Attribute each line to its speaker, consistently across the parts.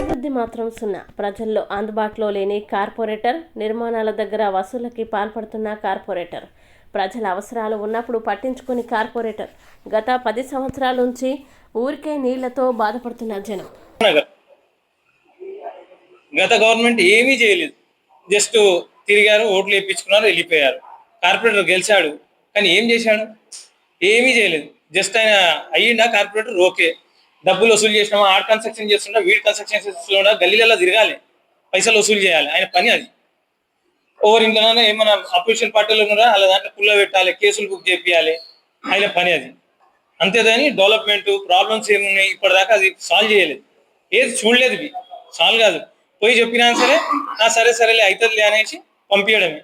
Speaker 1: అభివృద్ధి మాత్రం సున్నా. ప్రజల్లో అందుబాటులో లేని కార్పొరేటర్ నిర్మాణాల దగ్గర వసూలకి పాల్పడుతున్న కార్పొరేటర్. ప్రజల అవసరాలు ఉన్నప్పుడు పట్టించుకుని కార్పొరేటర్. గత పది సంవత్సరాల నుంచి ఊరికే నీళ్ళతో బాధపడుతున్న జనం.
Speaker 2: గత గవర్నమెంట్ ఏమీ చేయలేదు. జస్ట్ తిరిగారు ఓట్లు వేయించుకున్నారు వెళ్ళిపోయారు. కార్పొరేటర్ గెలిచాడు. కానీ ఏం చేశాడు? ఏమీ చేయలేదు. జస్ట్ ఆయన అయ్యిండా? Corporator okay. డబ్బులు వసూలు చేసినామా ఆడ కన్స్ట్రక్షన్ చేస్తున్నా వీడి కన్స్ట్రక్షన్ చేస్తున్నా గల్లీలలో తిరగాలి. పైసలు వసూలు చేయాలి. ఆయన పని అది. ఓవర్ ఇంట్లోనే ఏమైనా అపోజిషన్ పార్టీలు ఉన్నారా? అలా దాంట్లో పుల్ల పెట్టాలి కేసులు బుక్ చేపియాలి. ఆయన పని అది. అంతేదాని డెవలప్మెంట్ ప్రాబ్లమ్స్ ఏమున్నాయి? ఇప్పటిదాకా అది సాల్వ్ చేయలేదు. ఏది చూడలేదు ఇవి సాల్వ్ కాదు. పోయి చెప్పినా సరే ఆ సరే సరేలే అవుతుందిలే అనేసి పంపించడమే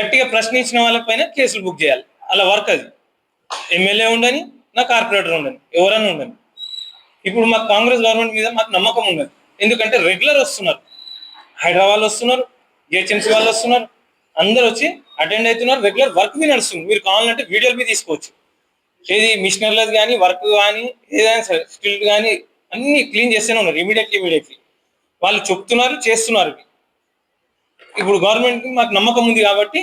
Speaker 2: గట్టిగా ప్రశ్నించిన వాళ్ళపైన కేసులు బుక్ చేయాలి. అలా వర్క్ అది. ఎమ్మెల్యే ఉండని నా కార్పొరేటర్ ఉండని ఎవరైనా ఉండని. ఇప్పుడు మాకు కాంగ్రెస్ గవర్నమెంట్ మీద మాకు నమ్మకం ఉన్నది. ఎందుకంటే రెగ్యులర్ వస్తున్నారు. హైదరాబాద్ వస్తున్నారు జిహెచ్ఎంసీ వాళ్ళు వస్తున్నారు అందరు వచ్చి అటెండ్ అవుతున్నారు రెగ్యులర్ వర్క్ మీద నడుస్తుంది మీరు కావాలంటే వీడియోలు మీద తీసుకోవచ్చు. ఏది మిషనరీలది కానీ వర్క్ కానీ ఏదైనా సరే స్కిల్ కానీ అన్ని క్లీన్ చేస్తూనే ఉన్నారు ఇమీడియట్లీ ఇమీడియట్లీ వాళ్ళు చెప్తున్నారు చేస్తున్నారు. ఇప్పుడు గవర్నమెంట్కి మాకు నమ్మకం ఉంది కాబట్టి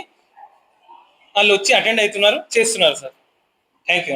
Speaker 2: వాళ్ళు వచ్చి అటెండ్ అవుతున్నారు చేస్తున్నారు సార్. Thank you